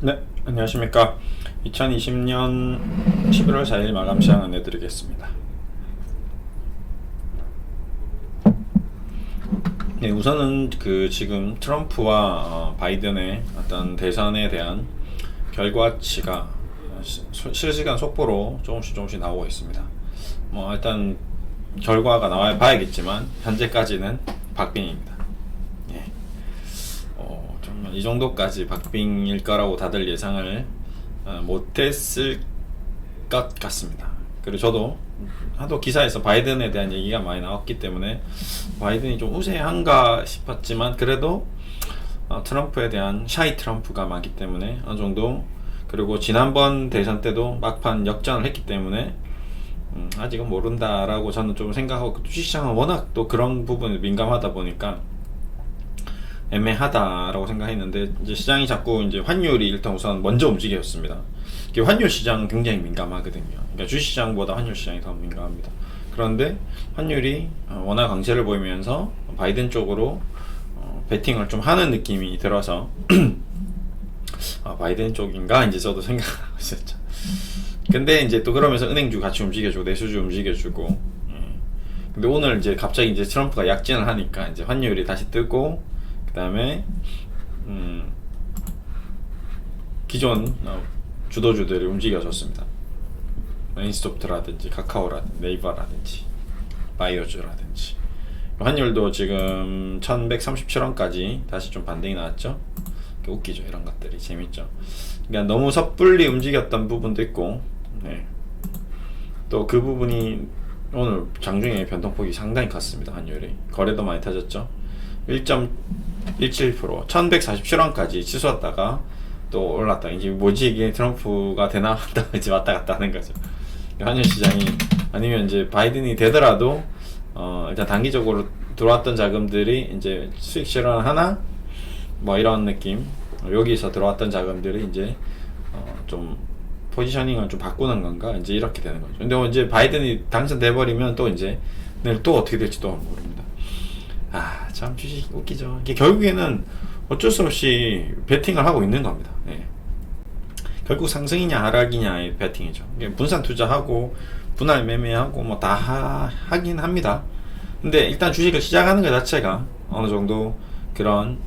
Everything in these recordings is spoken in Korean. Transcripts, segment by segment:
네, 안녕하십니까. 2020년 11월 4일 마감 시장 안내 드리겠습니다. 네, 우선은 그 지금 트럼프와 어, 바이든의 어떤 대선에 대한 결과치가 실시간 속보로 조금씩 조금씩 나오고 있습니다. 뭐 일단 결과가 나와야 봐야겠지만 현재까지는 박빙입니다. 이 정도까지 박빙일 거라고 다들 예상을 어, 못했을 것 같습니다. 그리고 저도 하도 기사에서 바이든에 대한 얘기가 많이 나왔기 때문에 바이든이 좀 우세한가 싶었지만 그래도 어, 트럼프에 대한 샤이 트럼프가 많기 때문에 어느 정도 그리고 지난번 대선 때도 막판 역전을 했기 때문에 음, 아직은 모른다라고 저는 좀 생각하고 주식시장은 워낙 또 그런 부분에 민감하다 보니까 애매하다라고 생각했는데 이제 시장이 자꾸 이제 환율이 일단 우선 먼저 움직였습니다. 환율 시장 굉장히 민감하거든요. 그러니까 주식 시장보다 환율 시장이 더 민감합니다. 그런데 환율이 어, 워낙 강세를 보이면서 바이든 쪽으로 어, 베팅을 좀 하는 느낌이 들어서 아, 바이든 쪽인가 이제 저도 생각하고 있었죠. 근데 이제 또 그러면서 은행주 같이 움직여주고 내수주 움직여주고. 예. 근데 오늘 이제 갑자기 이제 트럼프가 약진을 하니까 이제 환율이 다시 뜨고 그다음에 음, 기존 어, 주도주들이 움직여졌습니다. 인스톱트라든지 카카오라든지 네이버라든지 바이오주라든지 환율도 지금 1137원까지 다시 좀 반등이 나왔죠. 웃기죠 이런 것들이 재밌죠. 그러니까 너무 섣불리 움직였던 부분도 있고 네. 또그 부분이 오늘 장중에 변동폭이 상당히 컸습니다. 환율이 거래도 많이 터졌죠. 1.17% 1147원까지 치솟았다가 또 올랐다. 이제 뭐지 이게 트럼프가 되나 이제 왔다 갔다 하는 거죠. 환율 시장이 아니면 이제 바이든이 되더라도 어 일단 단기적으로 들어왔던 자금들이 이제 수익 실현 하나 뭐 이런 느낌 여기서 들어왔던 자금들이 이제 어, 좀 포지셔닝을 좀 바꾸는 건가 이제 이렇게 되는 거죠. 근데 뭐 이제 바이든이 당선돼 버리면 또 이제 내일 또 어떻게 될지 또 모릅니다. 아 참 주식 웃기죠. 이게 결국에는 어쩔 수 없이 베팅을 하고 있는 겁니다. 예. 결국 상승이냐 하락이냐의 베팅이죠. 분산 투자하고 분할 매매하고 뭐 다 하긴 합니다. 근데 일단 주식을 시작하는 것 자체가 어느 정도 그런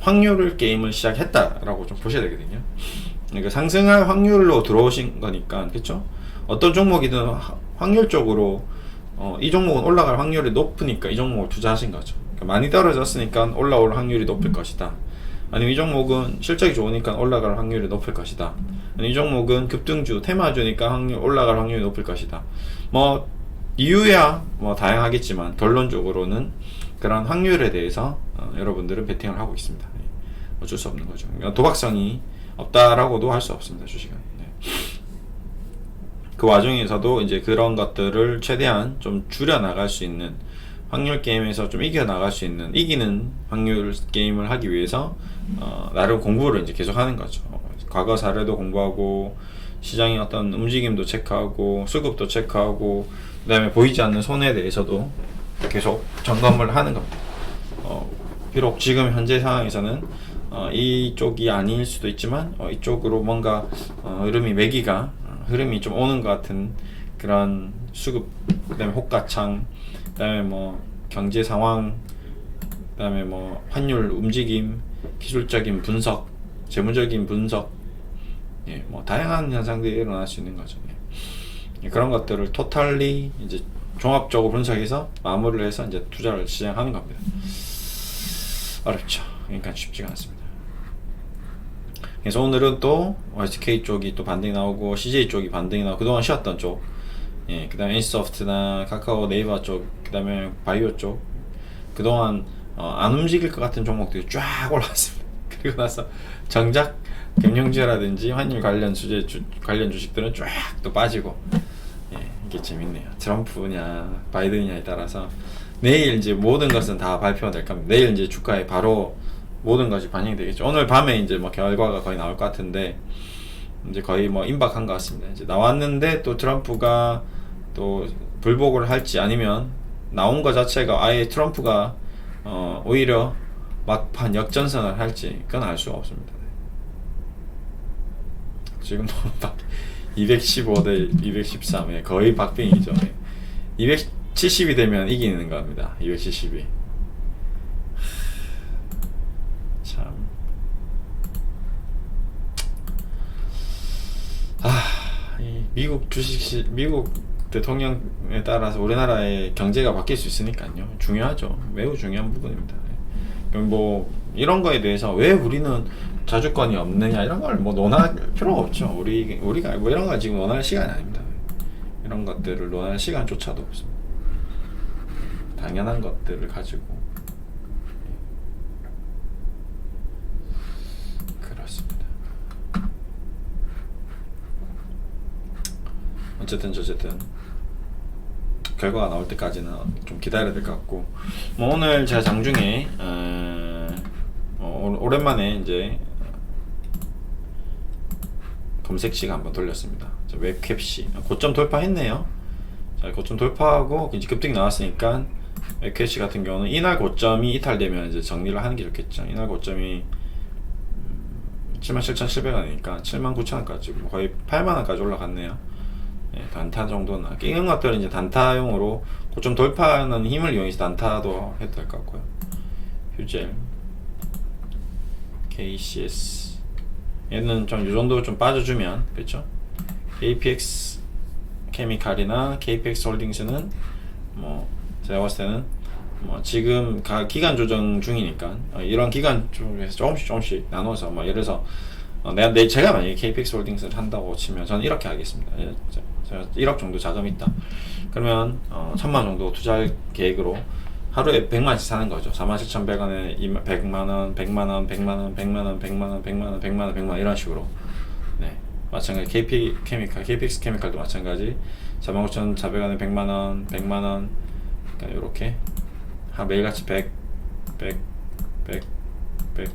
확률을 게임을 시작했다라고 좀 보셔야 되거든요. 그러니까 상승할 확률로 들어오신 거니까 그렇죠? 어떤 종목이든 하- 확률적으로 어, 이 종목은 올라갈 확률이 높으니까 이 종목을 투자하신 거죠. 많이 떨어졌으니까 올라올 확률이 높을 것이다. 아니면 이 종목은 실적이 좋으니까 올라갈 확률이 높을 것이다. 아니면 이 종목은 급등주, 테마주니까 확률 올라갈 확률이 높을 것이다. 뭐 이유야 뭐 다양하겠지만 결론적으로는 그런 확률에 대해서 어, 여러분들은 베팅을 하고 있습니다. 예. 어쩔 수 없는 거죠. 그러니까 도박성이 없다라고도 할 수 없습니다. 주식은. 네. 그 와중에서도 이제 그런 것들을 최대한 좀 줄여 나갈 수 있는 확률 게임에서 좀 이겨 나갈 수 있는 이기는 확률 게임을 하기 위해서 어, 나름 공부를 이제 계속 하는 거죠. 과거 사례도 공부하고 시장의 어떤 움직임도 체크하고 수급도 체크하고 그다음에 보이지 않는 손해에 대해서도 계속 점검을 하는 겁니다. 어, 비록 지금 현재 상황에서는 어, 이쪽이 아닐 수도 있지만 어, 이쪽으로 뭔가 어, 흐름이 매기가 어, 흐름이 좀 오는 것 같은 그런 수급 그다음에 호가창 그다음에 뭐 경제 상황 그다음에 뭐 환율 움직임 기술적인 분석 재무적인 분석 예, 뭐 다양한 현상들이 일어날 수 있는 거죠. 예. 예, 그런 것들을 토탈리 이제 종합적으로 분석해서 마무리를 해서 이제 투자를 시작하는 겁니다. 어렵죠. 그러니까 쉽지가 않습니다. 그래서 오늘은 또 YSK 쪽이 또 반등이 나오고 CJ 쪽이 반등이 나오고 그동안 쉬었던 쪽, 예, 그다음에 인소프트나 카카오 네이버 쪽, 그다음에 바이오 쪽 그동안 어, 안 움직일 것 같은 종목들이 쫙 올라왔습니다. 그리고 나서 정작 경영주라든지 환율 관련 주제 주, 관련 주식들은 쫙 또 빠지고 예, 이게 재밌네요. 트럼프냐 바이든냐에 따라서 내일 이제 모든 것은 다 발표가 될 겁니다. 내일 이제 주가에 바로 모든 것이 반영이 되겠죠. 오늘 밤에 이제 뭐 결과가 거의 나올 것 같은데 이제 거의 뭐 임박한 것 같습니다. 이제 나왔는데 또 트럼프가 또 불복을 할지 아니면 나온 것 자체가 아예 트럼프가 어 오히려 막판 역전선을 할지 그건 알 수가 없습니다. 지금 215대 213에 거의 박빙이죠. 270이 되면 이기는 겁니다. 270이. 참. 아, 이 미국 주식 미국 대통령에 따라서 우리나라의 경제가 바뀔 수 있으니까요. 중요하죠. 매우 중요한 부분입니다. 그럼 뭐 이런 거에 대해서 왜 우리는 자주권이 없느냐 이런 걸 뭐 논할 필요가 없죠. 우리 우리가 뭐 이런 거 지금 논할 시간이 아닙니다. 이런 것들을 논할 시간조차도 없습니다. 당연한 것들을 가지고 그렇습니다. 어쨌든 저쨌든 결과가 나올 때까지는 좀 기다려야 될 것 같고 뭐 오늘 제가 장중에 어, 어, 오- 오랜만에 이제 검색식 한번 돌렸습니다. 저 웹캡시 고점 돌파했네요. 자 고점 돌파하고 이제 급등이 나왔으니까 웹캡시 같은 경우는 이날 고점이 이탈되면 이제 정리를 하는 게 좋겠죠. 이날 고점이 77,700원이니까 79,000원까지 거의 8만원까지 올라갔네요. 예, 단타 정도는 이런 것들은 이제 단타용으로 고점 돌파하는 힘을 이용해서 단타도 해도 될 것 같고요. 휴젤, KCS 얘는 좀 이 정도 좀 빠져주면 그렇죠? KPX 케미칼이나 KPX 홀딩스는 뭐 제가 봤을 때는 뭐 지금 가, 기간 조정 중이니까 어, 이런 기간 쪽에서 조금씩 조금씩 나눠서 뭐 예를 들어서 어, 내가 내 제가 만약에 KPX 홀딩스를 한다고 치면 저는 이렇게 하겠습니다. 예, 1억 정도 자금이 있다. 그러면 어, 천만 정도 투자할 계획으로 하루에 100만씩 사는 거죠. 47,100원에 100만 원, 100만 원, 100만 원, 100만 원, 100만 원, 100만 원, 100만 원, 100만 원 이런 식으로. 네. 마찬가지 KP 케미칼, KPX 케미칼도 마찬가지. 49,400원에 100만 원, 100만 원. 그러니까 요렇게 하 매일같이 100 100 100 100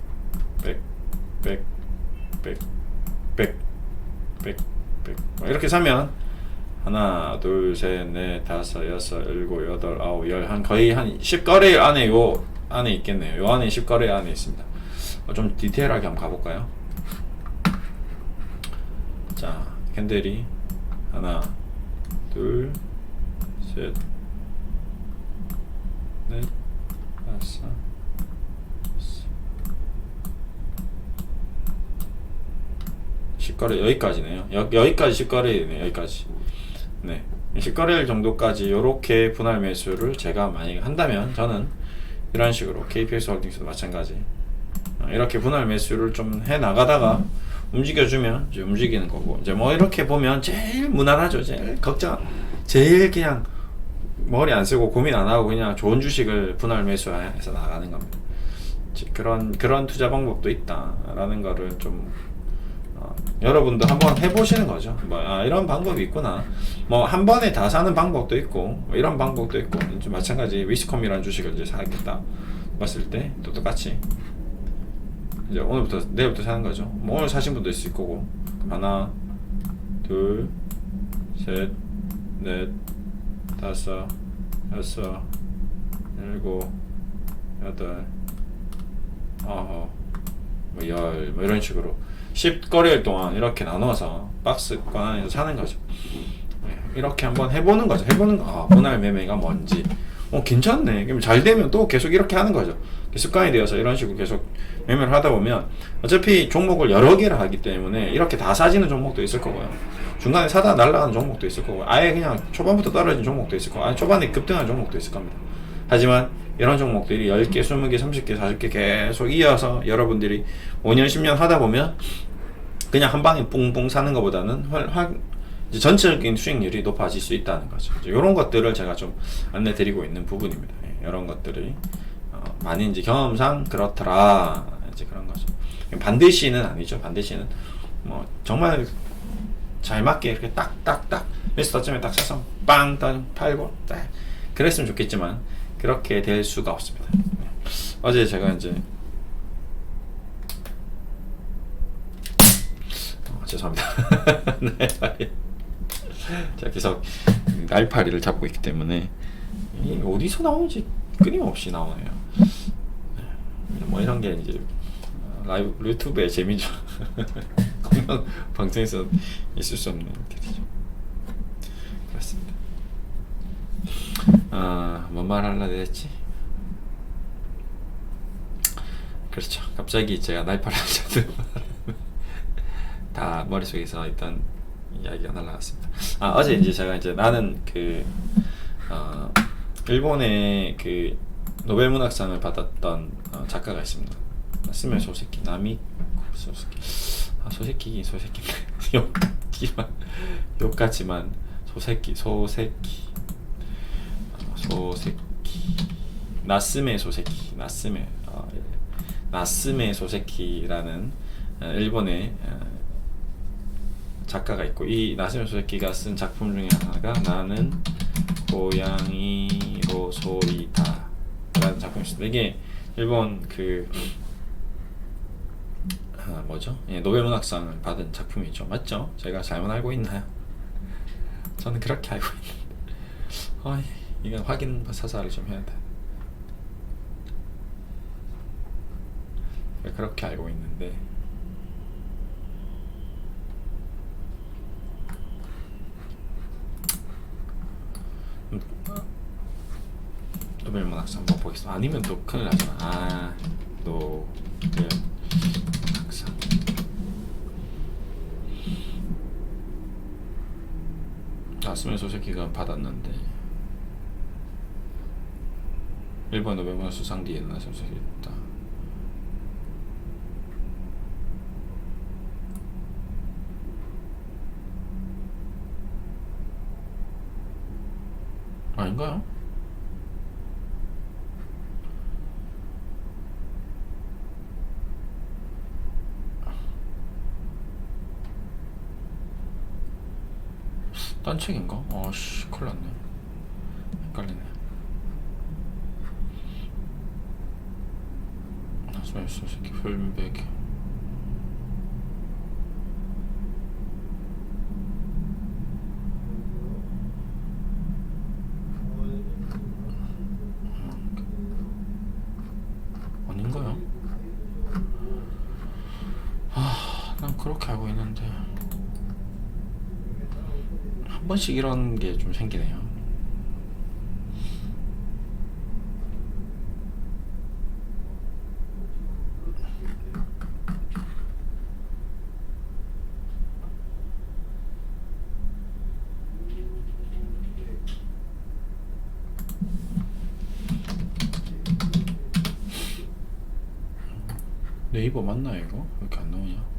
100 100 100 100 100 100 이렇게 사면 하나, 둘, 셋, 넷, 다섯, 여섯, 일곱, 여덟, 아홉, 열, 한 거의 한 10거래 안에 요 안에 있겠네요. 요 안에 10거래 안에 있습니다. 어, 좀 디테일하게 한번 가볼까요? 자, 캔들이 하나, 둘, 셋, 넷, 다섯. 10거래 여기까지네요. 여, 여기까지 10거래네요. 여기까지. 네. 10거래일 정도까지 이렇게 분할 매수를 제가 만약에 한다면 저는 이런 식으로 KPX 홀딩스도 마찬가지 어, 이렇게 분할 매수를 좀 해 나가다가 움직여주면 이제 움직이는 거고 이제 뭐 이렇게 보면 제일 무난하죠. 제일 걱정, 제일 그냥 머리 안 쓰고 고민 안 하고 그냥 좋은 주식을 분할 매수해서 나가는 겁니다. 지- 그런 그런 투자 방법도 있다라는 거를 좀 어, 여러분도 한번 해보시는 거죠. 뭐 아, 이런 방법이 있구나. 뭐 한 번에 다 사는 방법도 있고 뭐 이런 방법도 있고 이제 마찬가지 위스컴이라는 주식을 이제 사겠다 봤을 때 또 똑같이 이제 오늘부터 내일부터 사는 거죠. 뭐 오늘 사신 분도 있을 거고 하나 둘 셋, 넷, 다섯, 여섯, 일곱, 여덟, 아홉, 뭐 열, 뭐 이런 식으로 10거래일 동안 이렇게 나눠서 박스권 안에서 사는 거죠. 네, 이렇게 한번 해보는 거죠. 해보는 거. 아, 분할 매매가 뭔지. 어, 괜찮네. 그럼 잘 되면 또 계속 이렇게 하는 거죠. 습관이 되어서 이런 식으로 계속 매매를 하다 보면 어차피 종목을 여러 개를 하기 때문에 이렇게 다 사지는 종목도 있을 거고요. 중간에 사다 날라가는 종목도 있을 거고, 아예 그냥 초반부터 떨어진 종목도 있을 거고, 아니 초반에 급등한 종목도 있을 겁니다. 하지만 이런 종목들이 10개, 20개, 30개, 40개 계속 이어서 여러분들이 5년, 10년 하다 보면 그냥 한 방에 뿡뿡 사는 것보다는 활, 활, 이제 전체적인 수익률이 높아질 수 있다는 거죠. 이런 것들을 제가 좀 안내 드리고 있는 부분입니다. 예, 이런 것들이 어, 많이 이제 경험상 그렇더라 이제 그런 거죠. 반드시는 아니죠. 반드시는 뭐 정말 잘 맞게 이렇게 딱딱딱 매수 타점에 딱 사서 빵 따- 팔고 딱 그랬으면 좋겠지만 그렇게 될 수가 없습니다. 네. 어제 제가 이제 어, 죄송합니다. 네. 제가 계속 날파리를 잡고 있기 때문에 이 어디서 나오는지 끊임없이 나오네요. 네. 뭐 이런 게 이제 어, 라이브 유튜브의 재미죠. 분명 방송에서 있을 수 없는 일들이죠. 그렇습니다. 아, 뭔말 하려 했지? 그렇죠. 갑자기 제가 날파를 하셔도 다 머릿속에서 있던 이야기가 날라갔습니다. 아 어제 이제 제가 이제 나는 그 어, 일본의 그 노벨 문학상을 받았던 어, 작가가 있습니다. 스멜 소세키 나미 소세키 아 소세키 욕 같지만 욕 같지만 소세키 소세키 어, 소세키 나스메 소세키 나스메 어, 예. 나스메 소세키라는 어, 일본의 어, 작가가 있고 이 나스메 소세키가 쓴 작품 중에 하나가 나는 고양이로 소리다 라는 작품이 있습니다. 이게 일본 그 아, 뭐죠? 예, 노벨 문학상을 받은 작품이죠. 맞죠? 제가 잘못 알고 있나요? 저는 그렇게 알고 있는데. 아, 이 건 확인 사살을 좀 해야 돼. 그렇게 알고 있는데. 음, 노벨 문학상 한번 보겠습니다. 아니면 또 큰일 나잖아. 아, 노벨 문학상. 나스메 소세키가 받았는데 일본 노벨 문학 수상 뒤에 소세키 있다. 아닌가요? 딴 책인가? 아씨 큰일 났네 헷갈리네 나중에 소새끼 혈백이 아닌가요? 아, 난 그렇게 알고 있는데 한 번씩 이런 게 좀 생기네요. 네 이버 맞나요 이거? 왜 이렇게 안 나오냐?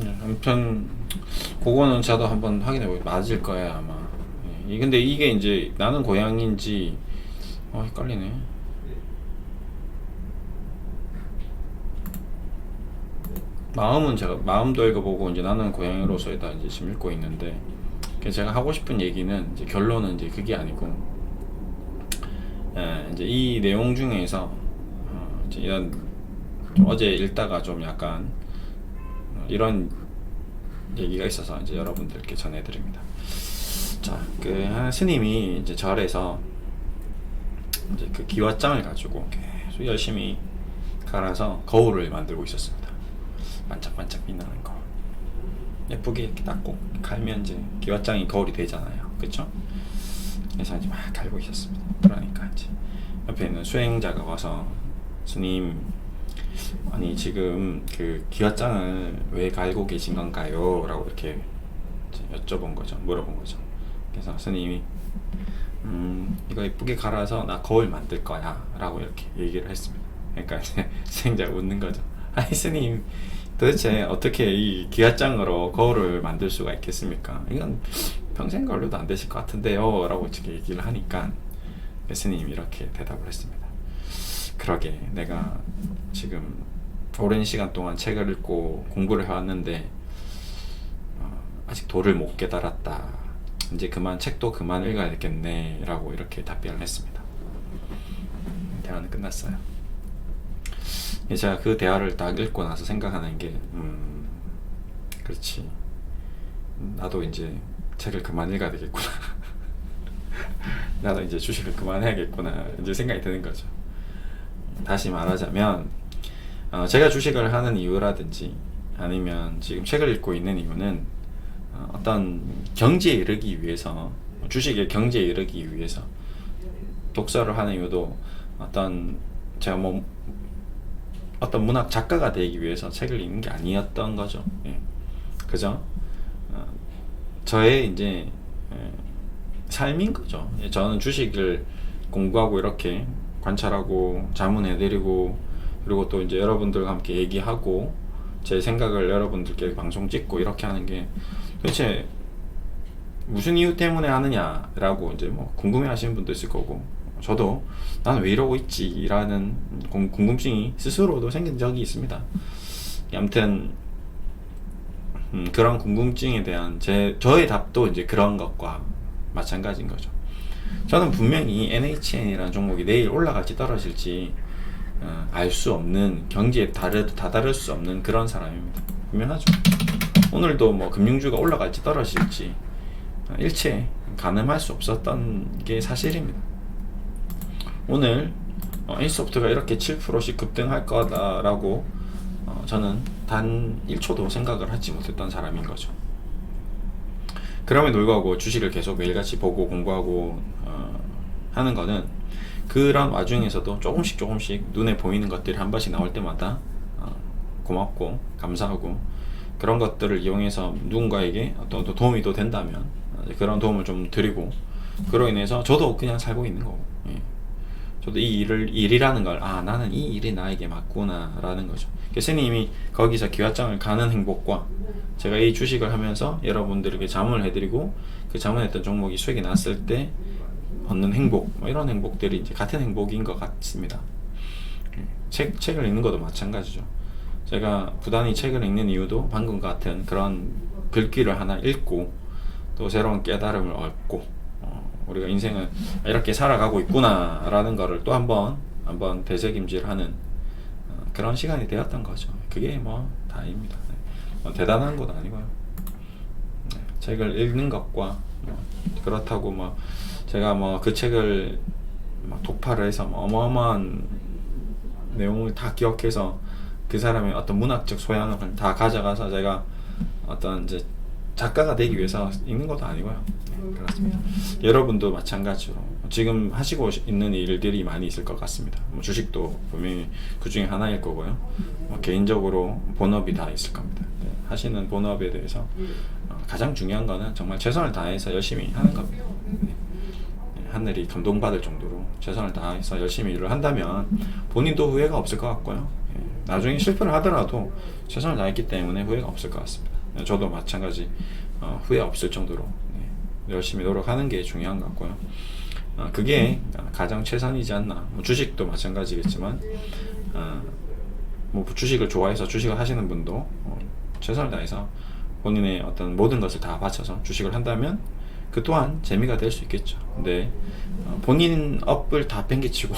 네, 아무튼 그거는 저도 한번 확인해 보고 맞을 거야 아마. 예, 이- 근데 이게 이제 나는 고양인지 어 헷갈리네. 마음은 제가 마음도 읽어보고 이제 나는 고양이로서이다 이제 지금 읽고 있는데 제가 하고 싶은 얘기는 이제 결론은 이제 그게 아니고 예, 이제 이 내용 중에서 어, 이제 이런 좀 어제 읽다가 좀 약간 어, 이런 얘기가 있어서 이제 여러분들께 전해드립니다. 자, 그한 스님이 이제 절에서 이제 그 기와장을 가지고 계속 열심히 갈아서 거울을 만들고 있었습니다. 반짝반짝 빛나는 거울. 예쁘게 이렇게 닦고 갈면 이제 기와장이 거울이 되잖아요. 그렇죠? 그래서 이제 막 갈고 있었습니다. 그러니까 이제 옆에 있는 수행자가 와서 스님 아니 지금 그 기와장을 왜 갈고 계신 건가요? 라고 이렇게 여쭤본 거죠. 물어본 거죠. 그래서 스님이 음 이거 예쁘게 갈아서 나 거울 만들 거야 라고 이렇게 얘기를 했습니다. 그러니까 이제 수행자가 웃는 거죠. 아니 스님 도대체 어떻게 이 기와장으로 거울을 만들 수가 있겠습니까? 이건 평생 걸려도 안 되실 것 같은데요 라고 이렇게 얘기를 하니까 스님이 이렇게 대답을 했습니다. 그러게 내가 지금 오랜 시간 동안 책을 읽고 공부를 해왔는데 어, 아직 도를 못 깨달았다. 이제 그만 책도 그만 읽어야 되겠네라고 이렇게 답변을 했습니다. 대화는 끝났어요. 제가 그 대화를 딱 읽고 나서 생각하는 게, 음, 그렇지. 나도 이제 책을 그만 읽어야 되겠구나. 나도 이제 주식을 그만해야겠구나. 이제 생각이 드는 거죠. 다시 말하자면, 어, 제가 주식을 하는 이유라든지, 아니면 지금 책을 읽고 있는 이유는, 어, 어떤 경지에 이르기 위해서, 주식의 경지에 이르기 위해서, 독서를 하는 이유도 어떤, 제가 뭐, 어떤 문학 작가가 되기 위해서 책을 읽는 게 아니었던 거죠. 예. 그죠? 어, 저의 이제 예, 삶인 거죠. 예, 저는 주식을 공부하고 이렇게 관찰하고 자문해드리고 그리고 또 이제 여러분들과 함께 얘기하고 제 생각을 여러분들께 방송 찍고 이렇게 하는 게 도대체 무슨 이유 때문에 하느냐라고 이제 뭐 궁금해 하시는 분도 있을 거고 저도 나는 왜 이러고 있지라는 공- 궁금증이 스스로도 생긴 적이 있습니다. 아무튼 음, 그런 궁금증에 대한 제 저의 답도 이제 그런 것과 마찬가지인 거죠. 저는 분명히 NHN이라는 종목이 내일 올라갈지 떨어질지 어, 알수 없는 경지에 다르, 다다를 수 없는 그런 사람입니다. 분명하죠. 오늘도 뭐 금융주가 올라갈지 떨어질지 어, 일체 가늠할 수 없었던 게 사실입니다. 오늘 어, 인소프트가 이렇게 7%씩 급등할 거다라고 어, 저는 단 1초도 생각을 하지 못했던 사람인 거죠. 그럼에도 불구하고 주식을 계속 매일같이 보고 공부하고 어, 하는 거는 그런 와중에서도 조금씩 조금씩 눈에 보이는 것들이 한 번씩 나올 때마다 어, 고맙고 감사하고 그런 것들을 이용해서 누군가에게 어떤 또 도움이 또 된다면 어, 그런 도움을 좀 드리고 그로 인해서 저도 그냥 살고 있는 거고 예. 저도 이 일을 일이라는 걸 아 나는 이 일이 나에게 맞구나라는 거죠. 교수님이 거기서 기와장을 가는 행복과 제가 이 주식을 하면서 여러분들에게 자문을 해드리고 그 자문했던 종목이 수익이 났을 때 얻는 행복 뭐 이런 행복들이 이제 같은 행복인 것 같습니다. 예. 책 책을 읽는 것도 마찬가지죠. 제가 부단히 책을 읽는 이유도 방금 같은 그런 글귀를 하나 읽고 또 새로운 깨달음을 얻고 어, 우리가 인생을 이렇게 살아가고 있구나라는 거를 또 한번 한번 되새김질하는 어, 그런 시간이 되었던 거죠. 그게 뭐 다입니다. 네. 뭐 대단한 건 아니고요. 네, 책을 읽는 것과 뭐 그렇다고 뭐 제가 뭐 그 책을 막 독파를 해서 뭐 어마어마한 내용을 다 기억해서 그 사람의 어떤 문학적 소양을 다 가져가서 제가 어떤 이제 작가가 되기 위해서 읽는 것도 아니고요. 네, 그렇습니다. 여러분도 마찬가지로 지금 하시고 있는 일들이 많이 있을 것 같습니다. 뭐 주식도 분명히 그 중에 하나일 거고요. 뭐 개인적으로 본업이 다 있을 겁니다. 네, 하시는 본업에 대해서 어, 가장 중요한 거는 정말 최선을 다해서 열심히 하는 겁니다. 네. 하늘이 감동받을 정도로 최선을 다해서 열심히 일을 한다면 본인도 후회가 없을 것 같고요. 예, 나중에 실패를 하더라도 최선을 다했기 때문에 후회가 없을 것 같습니다. 예, 저도 마찬가지 어, 후회 없을 정도로 네, 열심히 노력하는 게 중요한 것 같고요. 어, 그게 가장 최선이지 않나. 뭐 주식도 마찬가지겠지만 어, 뭐 주식을 좋아해서 주식을 하시는 분도 어, 최선을 다해서 본인의 어떤 모든 것을 다 바쳐서 주식을 한다면 그 또한 재미가 될 수 있겠죠. 근데 어, 본인 업을 다 팽개치고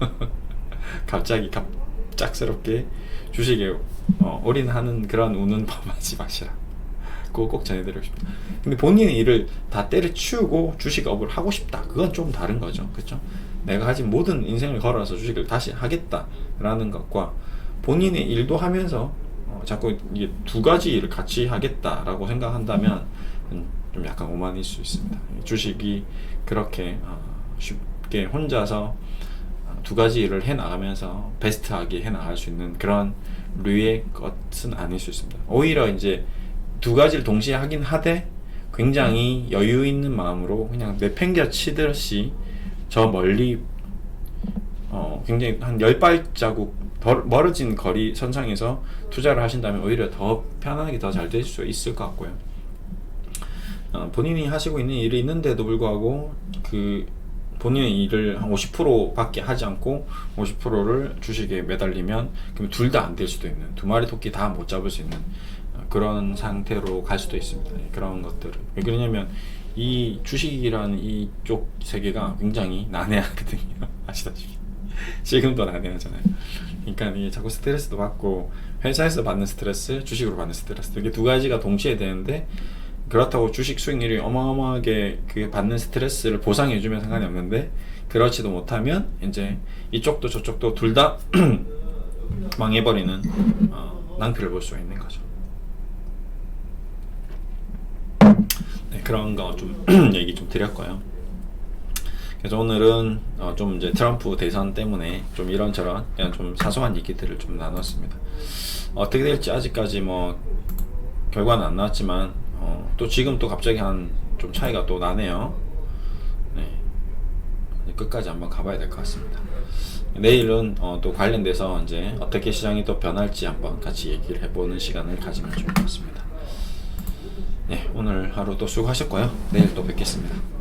갑자기 갑 작스럽게 주식에 어, 올인하는 그런 우는 법 하지 마시라. 그거 꼭 전해드리고 싶다. 근데 본인의 일을 다 때려치우고 주식업을 하고 싶다. 그건 좀 다른 거죠. 그렇죠? 내가 가진 모든 인생을 걸어서 주식을 다시 하겠다라는 것과 본인의 일도 하면서 어, 자꾸 이게 두 가지 일을 같이 하겠다라고 생각한다면 음, 좀 약간 오만일 수 있습니다. 주식이 그렇게 어, 쉽게 혼자서 어, 두 가지 일을 해 나가면서 베스트하게 해 나갈 수 있는 그런 류의 것은 아닐 수 있습니다. 오히려 이제 두 가지를 동시에 하긴 하되 굉장히 여유 있는 마음으로 그냥 내팽겨 치듯이 저 멀리 어, 굉장히 한 열 발자국 더 멀어진 거리 선상에서 투자를 하신다면 오히려 더 편안하게 더 잘 될 수 있을 것 같고요. 어, 본인이 하시고 있는 일이 있는데도 불구하고 그 본인의 일을 한 50%밖에 하지 않고 50%를 주식에 매달리면 그럼 둘 다 안 될 수도 있는 두 마리 토끼 다 못 잡을 수 있는 어, 그런 상태로 갈 수도 있습니다. 예, 그런 것들을 왜 그러냐면 이 주식이란 이쪽 세계가 굉장히 난해하거든요. 아시다시피 지금도 난해하잖아요. 그러니까 이게 자꾸 스트레스도 받고 회사에서 받는 스트레스, 주식으로 받는 스트레스 이게 두 가지가 동시에 되는데 그렇다고 주식 수익률이 어마어마하게 그 받는 스트레스를 보상해주면 상관이 없는데 그렇지도 못하면 이제 이쪽도 저쪽도 둘 다 망해버리는 어, 낭패를 볼 수가 있는 거죠. 네, 그런 거 좀 얘기 좀 드렸고요. 그래서 오늘은 어, 좀 이제 트럼프 대선 때문에 좀 이런저런 그냥 좀 사소한 얘기들을 좀 나눴습니다. 어떻게 될지 아직까지 뭐 결과는 안 나왔지만 어, 또 지금 또 갑자기 한 좀 차이가 또 나네요. 네. 끝까지 한번 가봐야 될 것 같습니다. 내일은 어, 또 관련돼서 이제 어떻게 시장이 또 변할지 한번 같이 얘기를 해보는 시간을 가지면 좋을 것 같습니다. 네, 오늘 하루 또 수고하셨고요. 내일 또 뵙겠습니다.